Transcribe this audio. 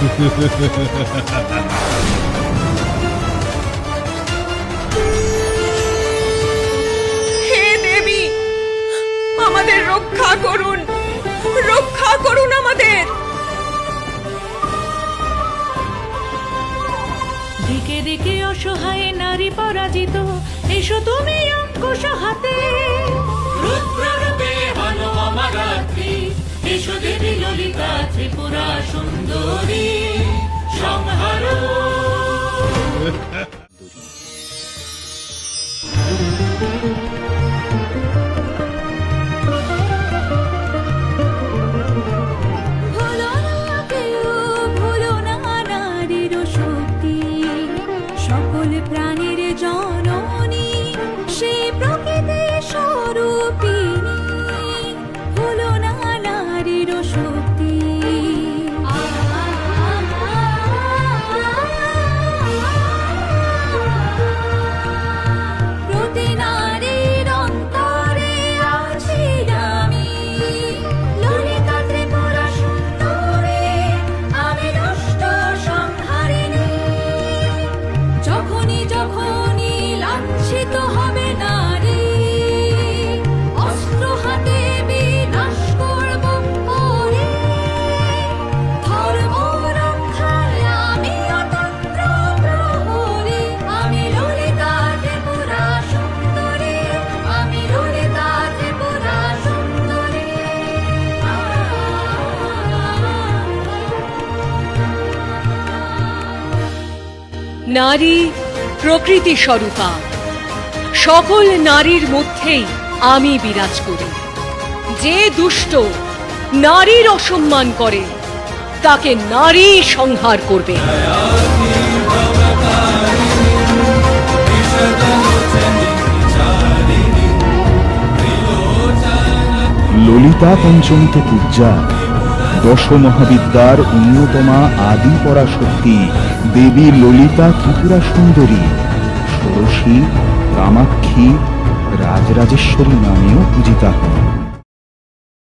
হে দেবী, আমাদের রক্ষা করুন। রক্ষা করুন আমাদের। দিকে দিকে অসহায় নারী পরাজিত, এসো তুমি অঙ্কুশ হাতে। সুন্দরী সংহার। ভুলো নারী প্রকৃতি স্বরূপা। সকল নারীর মধ্যেই আমি বিরাজ করি। যে দুষ্ট নারীর অসম্মান করে, তাকে নারী সংহার করবে। ললিতা পঞ্চমীতে পূজা। দশ মহাবিদ্যার অন্যতমা আদি পরাশক্তি দেবী ললিতা ত্রিপুরা সুন্দরী। ষোড়শী কামাক্ষী রাজরাজেশ্বরী নামেও পূজিতা হন।